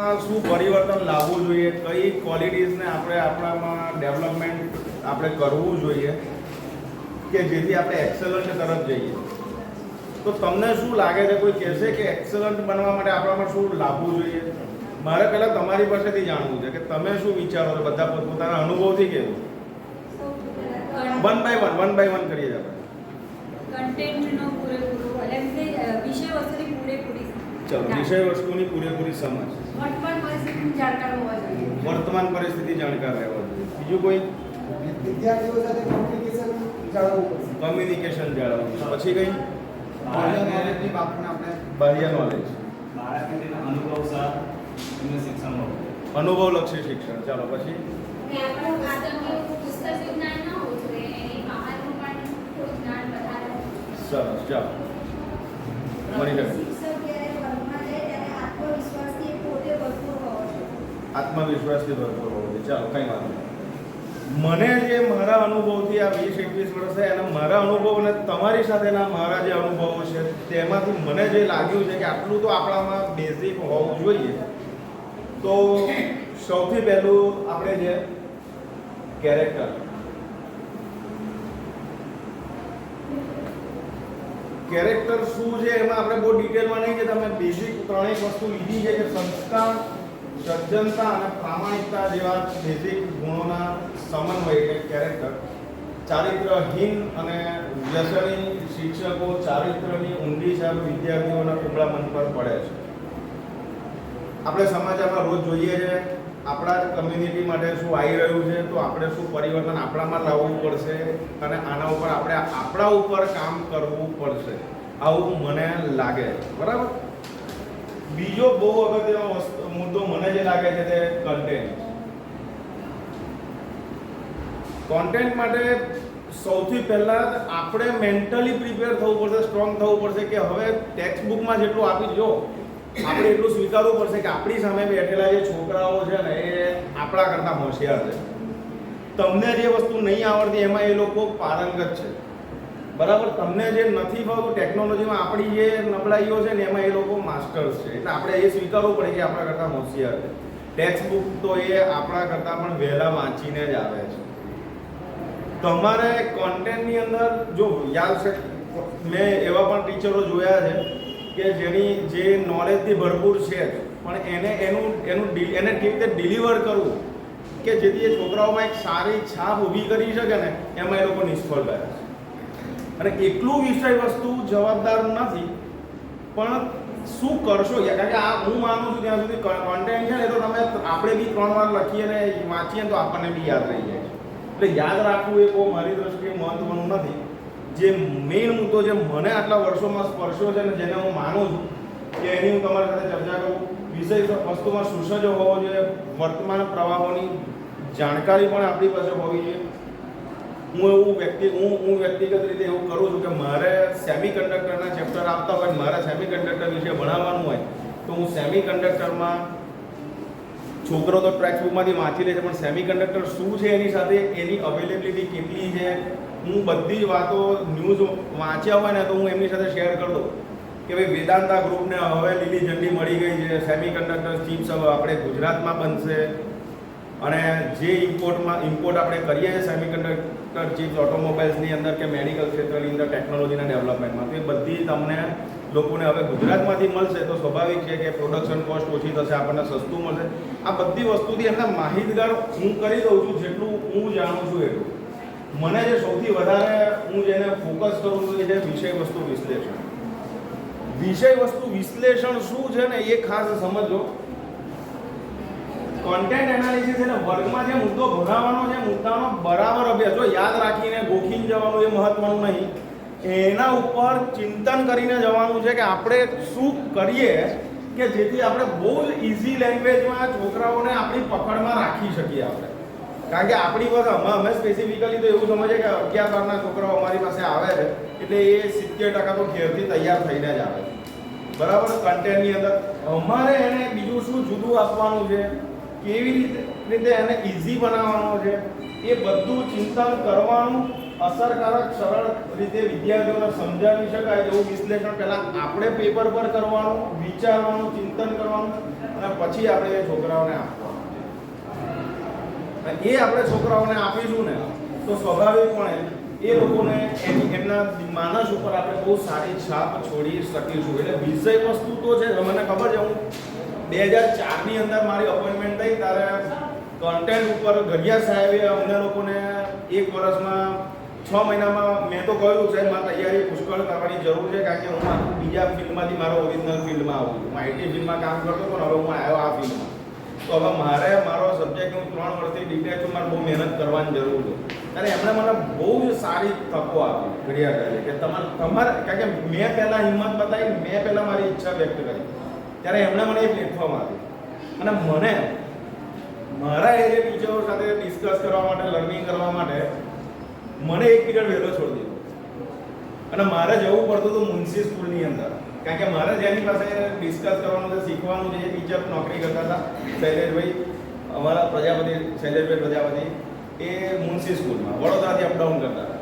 શું પરિવર્તન લાવવું જોઈએ? કઈ ક્વોલિટીઝને આપણે આપણામાં ડેવલપમેન્ટ આપણે કરવું જોઈએ? કે જેથી આપણે એક્સલન્ટ તરફ જઈએ? તો તમને શું લાગે છે? કોઈ કહેશે કે એક્સલન્ટ બનવા માટે આપણામાં શું લાવવું જોઈએ? મારે પહેલાં તમારી પાસેથી જાણવું છે કે તમે શું વિચારો છો? બધા પોતાના અનુભવથી કહેવું one by one one by one કરીએ આપણે. કન્ટેન્ટનો પૂરેપૂરો એટલે વિષય વસ્તુની પૂરેપૂરી ચલો વિષય વસ્તુની પૂરેપૂરી સમજ. વર્તમાન પરિસ્થિતિની જાણકાર હોવા જોઈએ. વર્તમાન પરિસ્થિતિ જાણકાર રહેવા જોઈએ. બીજું કોઈ? વિદ્યાર્થીઓ સાથે કોમ્યુનિકેશન જાળવવું પડશે. કમ્યુનિકેશન જાળવવું પછી કઈ? બાહ્ય નોલેજની બાબતને આપણે બાહ્ય નોલેજ બાળકને અનુભવ સાર એમને શિક્ષણ મળવું અનુભવલક્ષી શિક્ષણ. ચાલો પછી? સરસ ચાલો. મળી પુસ્તક જ્ઞાન ન હોવું જોઈએ એની બહારનું પણ થોડું જ્ઞાન વધારે હોવું જોઈએ. સરસ ચાલો મળી જાય શિક્ષક જ્યારે વર્ગમાં જાય ત્યારે આત્મવિશ્વાસથી પોતે ભરપૂર હોવો જોઈએ આત્મવિશ્વાસથી ભરપૂર હોવો જોઈએ ચાલો, કંઈ વાંધો નહીં. મને જે મારા અનુભવથી આ વીસ, એકવીસ વર્ષ થયા અને મારા અનુભવ અને તમારી સાથેના મારા જે અનુભવો છે, તેમાંથી મને જે લાગ્યું છે કે આટલું તો આપણામાં બેઝિક હોવું જોઈએ, તો સૌથી પહેલું આપણે જે કેરેક્ટર કેરેક્ટર શું છે એમાં આપણે બહુ ડિટેલમાં નહીં કે તમે બેઝિક ત્રણેક વસ્તુ લીધી છે કે સંસ્કાર સજ્જનતા અને પ્રામાણિકતા જેવા બેઝિક ગુણોના સમન્વય એટલે કેરેક્ટર ચારિત્રહીન અને વ્યસની શિક્ષકો ચારિત્રની ઊંડી છાપ વિદ્યાર્થીઓના ટુકડા મન પર પડે છે. આપણે સમાચારમાં રોજ જોઈએ છે, આપણા કમ્યુનિટી માટે શું આવી રહ્યું છે, તો આપણે શું પરિવર્તન આપણામાં લાવવું પડશે અને આના ઉપર આપણે આપણા ઉપર કામ કરવું પડશે. આવું મને લાગે બરાબર? બીજો બહુ અગત્યનો વસ્તુ મુદ્દો મને જે લાગે છે તે કન્ટેન્ટ કોન્ટેન્ટ માટે સૌથી પહેલા આપણે મેન્ટલી પ્રિપેર થવું પડશે સ્ટ્રોંગ થવું પડશે કે હવે ટેક્સ્ટ બુકમાં જેટલું આપી જો આપણે એટલું સ્વીકારવું પડશે કે આપણી સામે બેઠેલા જે છોકરાઓ છે ને, એ આપણા કરતાં હોશિયાર છે. તમને જે વસ્તુ નહીં આવડતી, એમાં એ લોકો પારંગત છે. બરાબર? તમને જે નથી ભાવતું ટેકનોલોજીમાં આપણી જે નબળાઈઓ છે ને એમાં એ લોકો માસ્ટર્સ છે. એટલે આપણે એ સ્વીકારવું પડે કે આપણા કરતાં હોશિયાર છે. ટેક્સ્ટ બુક તો એ આપણા કરતાં પણ વહેલા વાંચીને જ આવે છે. તમારે કોન્ટેન્ટની અંદર જો યાદ છે, મેં એવા પણ ટીચરો જોયા છે કે જેની જે નોલેજથી ભરપૂર છે પણ એને એનું એનું એને કેવી રીતે ડિલિવર કરવું? કે જેથી એ છોકરાઓમાં એક સારી છાપ ઊભી કરી શકે ને, એમાં એ લોકો નિષ્ફળ ગયા છે. અને એકલું વિષય વસ્તુ જવાબદાર નથી, પણ શું કરશો કારણ કે આ હું માનું છું ત્યાં સુધી કોન્ટેન્ટ છે ને, તો તમે આપણે બી ત્રણ વાર લખીએ ને વાંચીએ તો આપણને બી યાદ રહી જાય એટલે યાદ રાખવું એ બહુ મારી દ્રષ્ટિએ મહત્વનું નથી. જે મેઇન મુદ્દો જે મને આટલા વર્ષોમાં સ્પર્શ્યો છે ને જેને હું માનું છું, કે એની હું તમારી સાથે ચર્ચા કરું, વિષય વસ્તુમાં સુસજ્જ હોવો જોઈએ, વર્તમાન પ્રવાહોની જાણકારી પણ આપણી પાસે હોવી જોઈએ. હું એવું વ્યક્તિ, હું હું વ્યક્તિગત રીતે એવું કરું છું કે મારે સેમી કન્ડક્ટરના ચેપ્ટર આપતા હોય, મારે સેમી કન્ડક્ટર વિશે ભણાવવાનું હોય, તો હું સેમી કન્ડક્ટરમાં છોકરો તો ટ્રેક્સ બુકમાંથી વાંચી લે છે, પણ સેમી કન્ડક્ટર શું છે એની સાથે, એની અવેલેબિલિટી કેટલી છે? હું બધી જ વાતો ન્યૂઝ વાંચ્યા હોય ને તો હું એમની સાથે શેર કરી કે ભાઈ વેદાંતા ગ્રુપને હવે લીલી ઝંડી મળી ગઈ છે સેમી કન્ડક્ટર ચિપ્સ આપણે ગુજરાતમાં બનશે. અને જે ઇમ્પોર્ટમાં ઇમ્પોર્ટ આપણે કરીએ છીએ સેમિકન્ડક્ટર ચિપ્સ ઓટોમોબાઈલ્સની અંદર કે મેડિકલ ક્ષેત્રની અંદર ટેકનોલોજીના ડેવલપમેન્ટમાં તો એ બધી તમને લોકોને હવે ગુજરાતમાંથી મળશે તો સ્વાભાવિક છે કે પ્રોડક્શન કોસ્ટ ઓછી થશે, આપણને સસ્તું મળશે. આ બધી વસ્તુથી એમને માહિતગાર હું કરી દઉં છું જેટલું હું જાણું છું એટલું. મને જે સૌથી વધારે હું જેને ફોકસ કરું છું એ છે વિષય વસ્તુ વિશ્લેષણ. વિષય વસ્તુ વિશ્લેષણ શું છે ને એ ખાસ સમજો. કોન્ટેન્ટ એનાલિસિસ એટલે વર્ગમાં જે મુદ્દો ભણાવવાનો છે મુદ્દાનો બરાબર અભ્યાસ. જો યાદ રાખીને ગોખીને જવાનું એ મહત્વનું નહીં. એના ઉપર ચિંતન કરીને જવાનું છે કે આપણે શું કરીએ કે જેથી આપણે બહુ ઇઝી લેંગ્વેજમાં છોકરાઓને આપણી પકડમાં રાખી શકીએ આપણે. કારણ કે આપણી અમે અમે સ્પેસિફિકલી તો એવું સમજીએ કે અગિયાર બારના છોકરાઓ અમારી પાસે આવે છે, એટલે એ સિત્તેર ટકા તો ઘેરથી તૈયાર થઈને જ આવે છે. બરાબર? કન્ટેન્ટની અંદર. અમારે એને બીજું શું જુદું આપવાનું છે? કેવી રીતે એને ઇઝી બનાવવાનો છે, એ બધું ચિંતન કરવાનું અસરકારક, સરળ રીતે વિદ્યાર્થીઓને સમજાવી શકાય એવું વિશ્લેષણ પહેલાં આપણે પેપર પર કરવાનું, વિચારવાનું, ચિંતન કરવાનું અને પછી આપણે એ છોકરાઓને આપવાનું. એ આપણે છોકરાઓને આપીશું ને, તો સ્વાભાવિકપણે એ લોકોને એની, એમના માનસ ઉપર આપણે બહુ સારી છાપ છોડી શકીશું. એટલે વિષય વસ્તુ તો છે, મને ખબર છે, હું બે હજાર ચારની અંદર મારી અપોઇન્ટમેન્ટ થઈ, ત્યારે કન્ટેન્ટ ઉપર ગઢિયા સાહેબે અમને લોકોને એક વર્ષમાં છ મહિનામાં મેં તો કહ્યું, સાહેબ, મારે તૈયારી પુષ્કળ કરવાની જરૂર છે, કારણ કે હું બીજા ફિલ્ડમાંથી મારો ઓરિજિનલ ફિલ્ડમાં આવું છું. હું ફિલ્ડમાં કામ કરતો પણ હવે હું આવ્યો આ ફિલ્ડમાં. તો હવે મારે મારો સબ્જેક્ટ હું ત્રણ વર્ષથી ડિટેચ છું, મારે બહુ મહેનત કરવાની જરૂર છે. અને એમણે મને બહુ જ સારી તકો આપી ઘડિયા સાહેબે, કે તમારે તમારે, કારણ કે મેં પહેલાં હિંમત બતાવી, મેં પહેલાં મારી ઈચ્છા વ્યક્ત કરી. ત્યારે એમણે મને એ પ્લેટફોર્મ આપ્યું. અને મને મારા એરિયા ટીચરો સાથે ડિસ્કસ કરવા માટે લર્નિંગ કરવા માટે, મને એક પીરિયડ વહેલો છોડી દીધો. અને મારે જવું પડતું હતું મુનસી સ્કૂલની અંદર. કારણ કે મારે જેની પાસે ડિસ્કસ કરવાનું છે, શીખવાનું છે, એ ટીચર નોકરી કરતા હતા, શૈલેષભાઈ, અમારા પ્રજાપતિ, શૈલેષભાઈ પ્રજાપતિ, એ મુનસી સ્કૂલમાં વડોદરાથી અપડાઉન કરતા હતા.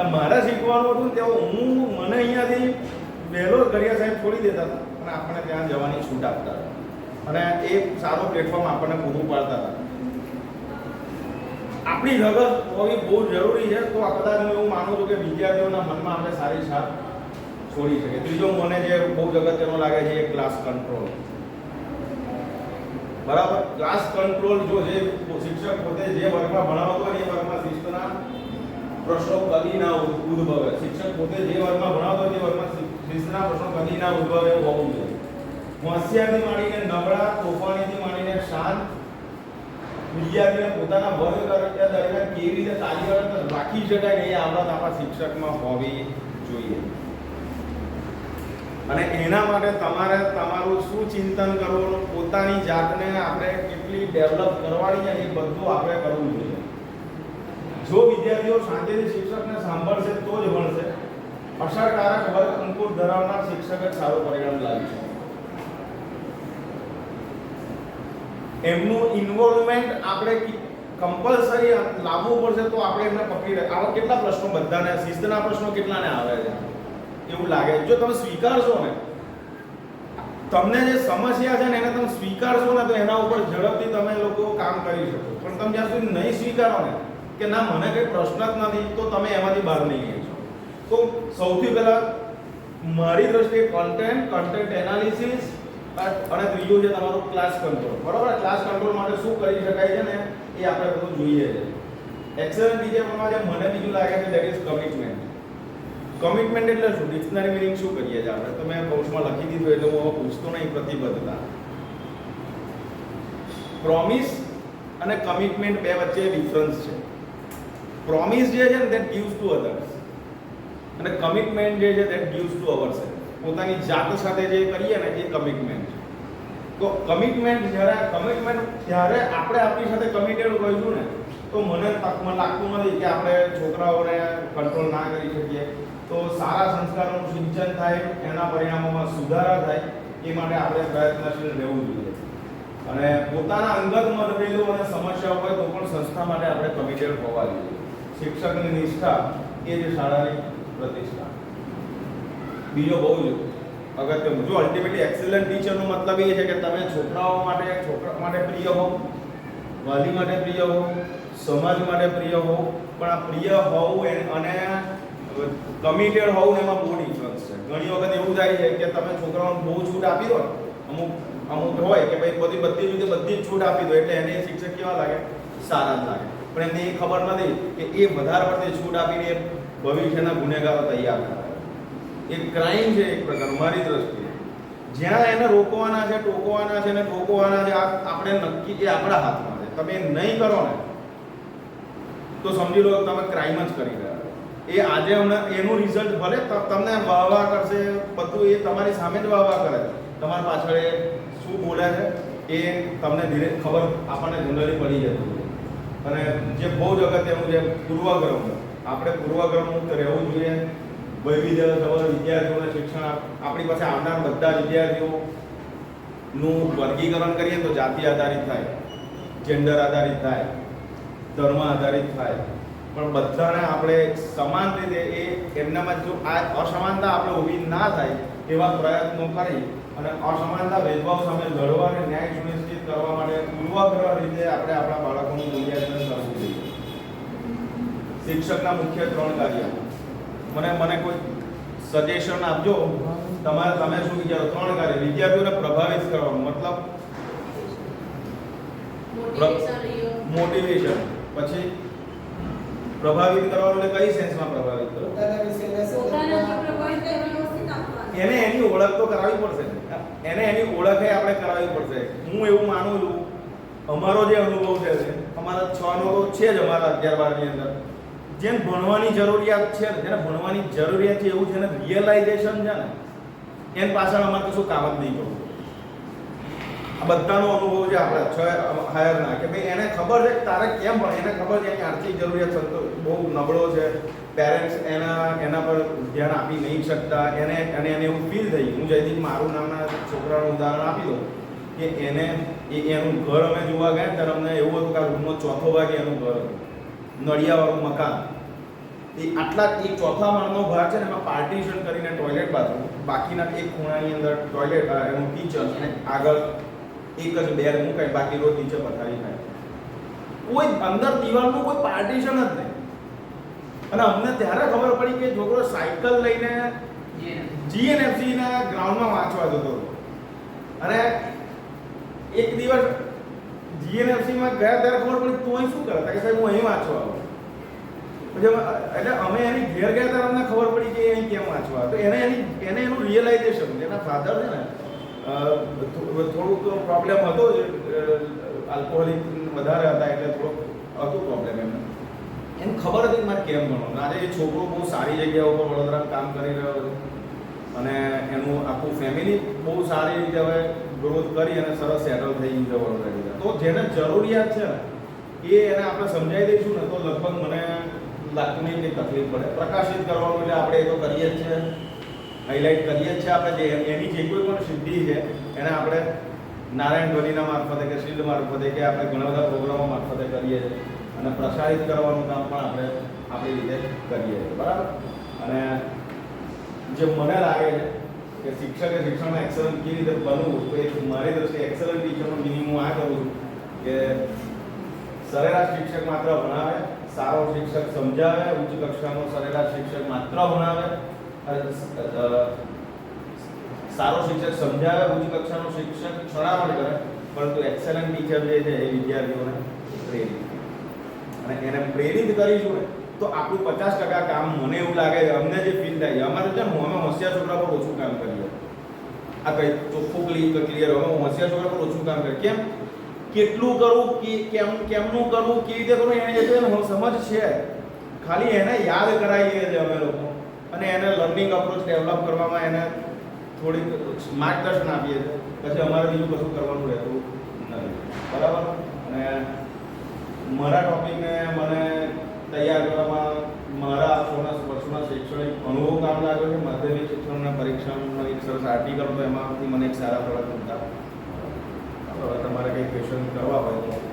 અને મારે શીખવાનું હતું તેઓ હું, મને અહીંયાથી વહેલો ઘડિયા સાહેબ છોડી દેતા હતા. અને આપણને ત્યાં જવાની છૂટ આપતા હતા. અને એ સારો પ્લેટફોર્મ આપણને પૂરું પાડતા હતા. આપણી રગત હોવી બહુ જરૂરી છે, તો આ કદાચ હું એવું માનું છું કે વિદ્યાર્થીઓના મનમાં આપણે સારી છાપ છોડી શકે ત્રીજો મને જે બહુ અગત્યનો લાગે છે એ ક્લાસ કંટ્રોલ બરાબર? ક્લાસ કંટ્રોલ જો જે શિક્ષક પોતે જે વર્ગમાં ભણાવતો હોય, એ વર્ગમાં શિસ્તના પ્રશ્નો કદી ના ઉદ- ઉદ્ભવે. શિક્ષક પોતે જે વર્ગમાં ભણાવતો હોય તે વર્ગમાં શિ- પ્રશ્નો કદી ઉદ્ભવે હોવું જોઈએ. હોશિયારથી માંડીને નબળા, તોફાનીથી માંડીને શાંત વિદ્યાર્થીને પોતાના વર્ગ કરતા દરમિયાન કેવી રીતે તાલીમ રાખી શકાય એ આવડત આપણા શિક્ષકમાં હોવી જોઈએ. અને એના માટે તમારે તમારું શું ચિંતન કરવાનું, પોતાની જાતને આપણે કેટલી ડેવલપ કરવાની છે એ બધું આપણે કરવું જોઈએ. જો વિદ્યાર્થીઓ શાંતિથી શિક્ષકને સાંભળશે તો જ ભણશે. અસરકારક વર્ગ અંકુર ધરાવનાર શિક્ષક જ સારું પરિણામ લાવી શકે એમનું ઇન્વોલ્વમેન્ટ આપણે કમ્પલસરી લાવવું પડશે તો આપણે એમને પકડી આવા કેટલા પ્રશ્નો બધાને, શિસ્તના પ્રશ્નો કેટલાને આવે છે? એવું લાગે. જો તમે સ્વીકારશો ને, તમને જે સમસ્યા છે ને એને તમે સ્વીકારશો ને તો એના ઉપર ઝડપથી તમે લોકો કામ કરી શકો. પણ તમે જ્યાં સુધી નહીં સ્વીકારો ને, કે ના, મને કંઈ પ્રશ્ન જ નથી, તો તમે એમાંથી બહાર નહીં છો. તો સૌથી પહેલાં મારી દ્રષ્ટિએ કન્ટેન્ટ કન્ટેન્ટ એનાલિસિસ અને ત્રીજું છે તમારું ક્લાસ કંટ્રોલ બરાબર? ક્લાસ કંટ્રોલ માટે શું કરી શકાય છે ને? એ આપણે બધું જોઈએ છે. એક્સેલ ટીચરમાં જે મને બીજું લાગે છે દેટ ઇઝ કમિટમેન્ટ કમિટમેન્ટ એટલે શું? ડિક્શનરી મિનિંગ શું કરીએ છીએ આપણે? તમે કૌશમાં લખી દીધું એટલે હું પૂછતો નહીં પ્રતિબદ્ધતા. પ્રોમિસ અને કમિટમેન્ટ બે વચ્ચે ડિફરન્સ છે. પ્રોમિસ જે છે ને દેટ ગિવ્સ ટુ અધર્સ અને કમિટમેન્ટ જે છે દેટ ગિવ્સ ટુ અવર પોતાની જાત સાથે જે કરીએ ને, એ કમિટમેન્ટ છે. તો કમિટમેન્ટ જ્યારે કમિટમેન્ટ જ્યારે આપણે આપણી સાથે કમિટેડ હોઈશું ને, તો મને મને લાગતું નથી કે આપણે છોકરાઓને કંટ્રોલ ના કરી શકીએ. તો સારા સંસ્કારોનું સિંચન થાય, એના પરિણામોમાં સુધારા થાય, એ માટે આપણે પ્રયત્નશીલ રહેવું જોઈએ. અને પોતાના અંગત મતભેદો અને સમસ્યાઓ હોય તો પણ સંસ્થા માટે આપણે કમિટેડ હોવા જોઈએ. શિક્ષકની નિષ્ઠા એ જે શાળાની પ્રતિષ્ઠા. બીજો બહુ જ અગત્યનું. જો અલ્ટિમેટલી એક્સેલન્ટ ટીચરનો મતલબ એ છે કે તમે છોકરાઓ માટે, છોકરા માટે પ્રિય હો, વાલી માટે પ્રિય હો, સમાજ માટે પ્રિય હો, પણ આ પ્રિય હોવું અને કમિટેડ હોવું એમાં બહુ ડિફરન્સ છે. ઘણી વખત એવું થાય છે કે તમે છોકરાઓને બહુ છૂટ આપી દો અમુક અમુક હોય કે ભાઈ બધી બધી રીતે બધી જ છૂટ આપી દો એટલે એને શિક્ષક કેવા લાગે? સારા લાગે. પણ એમને એ ખબર નથી કે એ વધારે પડતી છૂટ આપીને ભવિષ્યના ગુનેગારો તૈયાર થાય. એ ક્રાઇમ છે એક પ્રકાર મારી દ્રષ્ટિએ. જ્યાં એને રોકવાના છે, ટોકવાના છે ને ટોકવાના છે આપણે નક્કી એ આપણા હાથમાં છે, તમે નહીં કરો ને, તો સમજી લો તમે ક્રાઇમ જ કરી રહ્યા એ આજે હમણાં એનું રિઝલ્ટ ભલે તમને વાહ વાહ કરશે, બધું એ તમારી સામે જ વાહ વાહ કરે તમારી પાછળ એ શું બોલે છે, એ તમને ધીરે ખબર આપણને જનરલી પડી જતી અને જે બહુ જ અગત્યનું જે પૂર્વગ્રહ આપણે પૂર્વગ્રહ મુક્ત રહેવું જોઈએ. વૈવિધ્ય સવર વિદ્યાર્થીઓને શિક્ષણ, આપણી પાસે આવનાર બધા વિદ્યાર્થીઓનું વર્ગીકરણ કરીએ તો જાતિ આધારિત થાય જેન્ડર આધારિત થાય, ધર્મ આધારિત થાય. પણ બધાને આપણે સમાન રીતે એ એમનામાં જો આ અસમાનતા આપણે ઊભી ના થાય એવા પ્રયત્નો કરી અને અસમાનતા ભેદભાવ સામે લડવા અને ન્યાય સુનિશ્ચિત કરવા માટે પૂર્વગ્રહ રીતે આપણે આપણા બાળકોનું મૂલ્યાંકન શિક્ષકના મુખ્ય ત્રણ કાર્ય. મને મને કોઈ સજેશન આપજો? તમારે તમે શું વિચારો? ત્રણ કાર્ય. વિદ્યાર્થીઓને પ્રભાવિત કરવાનું. મતલબ મોટિવેશન પછી પ્રભાવિત કરવાનું એટલે કઈ સેન્સમાં પ્રભાવિત કરો. એને એની ઓળખ તો કરાવવી પડશે. એને એની ઓળખે આપણે કરાવવી પડશે. હું એવું માનું છું. અમારો જે અનુભવ છે અમારા છ નો છે જ અમારા અગિયાર બારની અંદર. જેને ભણવાની જરૂરિયાત છે, જેને ભણવાની જરૂરિયાત છે, એવું જેને રિયલાઇઝેશન છે ને, એની પાછળ અમારે કશું કામ જ નહીં કરવું. આ બધાનો અનુભવ છે આપણે છ હાયરના કે ભાઈ એને ખબર છે તારે કેમ પણ એને ખબર છે કે આર્થિક જરૂરિયાત સંતો બહુ નબળો છે. પેરેન્ટ્સ એના એના પર ધ્યાન આપી નહીં શકતા, એને અને એને એવું ફીલ થઈ હું જયદીપ, મારું નામના છોકરાનું ઉદાહરણ આપી દઉં, કે એને એનું ઘર અમે જોવા ગયા ત્યારે અમને એવું હતું કે આ રૂમનો ચોથો ભાગ એનું ઘર હતું. નળિયાવાળું મકાન. એ આટલા એક ચોથા માળનો ભાગ છે ને, એમાં પાર્ટીશન કરીને ટોયલેટ બાથરૂમ. બાકીના એક ખૂણાની અંદર ટોયલેટ એનું કિચન અને આગળ એક જ બેર મૂકાય બાકી રોજ નીચે પથારી થાય. કોઈ અંદર દિવાલનું કોઈ પાર્ટીશન જ નહીં. અને અમને ત્યારે ખબર પડી કે છોકરો સાયકલ લઈને જીએનએફસી ના ગ્રાઉન્ડમાં વાંચવા જતો હતો. અને એક દિવસ જીએનએફસી માં ગયા ત્યારે ખબર પડી તું અહીં શું કરતા કે સાહેબ, હું અહીં વાંચવા આવું. એટલે અમે એની ઘેર ગયા ત્યારે અમને ખબર પડી કે અહીં કેમ વાંચવા તો એને એની, એને એનું રિયલાઇઝેશન એના ફાધર છે ને થોડુંક પ્રોબ્લેમ હતો આલ્કોહોલિક વધારે હતા એટલે થોડોક હતું પ્રોબ્લેમ એમને. એને ખબર હતી મારે કેમ ભણવાનું. આજે એ છોકરો બહુ સારી જગ્યા ઉપર વડોદરા કામ કરી રહ્યો છે અને એનું આખું ફેમિલી બહુ સારી રીતે હવે ગ્રોથ કરી અને સરસ સેટલ થઈ જિલ્લા તો જેને જરૂરિયાત છે ને, એ એને આપણે સમજાવી દઈશું ને, તો લગભગ મને લાગતું નહીં કે તકલીફ પડે. પ્રકાશિત કરવાનું એટલે આપણે એ તો કરીએ જ છે. હાઇલાઇટ કરીએ જ છે આપણે જે એની જે કોઈ પણ સિદ્ધિ છે, એને આપણે નારાયણ ધ્વનિના મારફતે કે શિલ્ડ મારફતે કે આપણે ઘણા બધા પ્રોગ્રામો મારફતે કરીએ છીએ. અને પ્રસારિત કરવાનું કામ પણ આપણે આપણી રીતે કરીએ છીએ. બરાબર? અને જે મને લાગે છે કે શિક્ષકે શિક્ષણમાં એક્સલન્ટ કેવી રીતે બનવું તો એક મારી દ્રષ્ટિએ એક્સલન્ટ ટીચરનો મિનિંગ હું આ કરું છું કે સરેરાશ શિક્ષક માત્ર ભણાવે, સારો શિક્ષક સમજાવે, ઉચ્ચ કક્ષાનો સરેરાશ શિક્ષક માત્ર ભણાવે સારો શિક્ષક સમજાવે, ઉચ્ચ કક્ષાનો શિક્ષક છણાવટ કરે, પરંતુ એક્સલન્ટ ટીચર જે છે એ વિદ્યાર્થીઓને પ્રેરિત અને એને પ્રેરિત કરીશું ને તો આપણું પચાસ ટકા કામ મને એવું લાગે, અમને જે ફીલ થાય છે અમારે છે ને અમે હોશિયાર છોકરા પર ઓછું કામ કરીએ આ કઈ ચોખ્ખું ક્લિયર ક્લિયર અમે હોશિયાર છોકરા પર ઓછું કામ કરીએ કેમ? કેટલું કરવું કે કેમ, કેમનું કરવું કેવી રીતે કરવું એને જે સમજ છે. ખાલી એને યાદ કરાવીએ છીએ અમે લોકો. અને એને લર્નિંગ અપ્રોચ ડેવલપ કરવામાં એને થોડીક માર્ગદર્શન આપીએ છીએ પછી અમારે બીજું કશું કરવાનું રહેતું નથી. બરાબર? અને મારા ટોપિકને મને તૈયાર કરવામાં મારા સોના વર્ષોના શૈક્ષણિક અનુભવ કામ લાગ્યો છે. માધ્યમિક શિક્ષણના પરીક્ષાનો એક સરસ આર્ટિકલ હતો એમાંથી મને એક સારા પ્રોડક્ટ હતા તમારે કંઈ ક્વેશ્ચન કરવા હોય તો.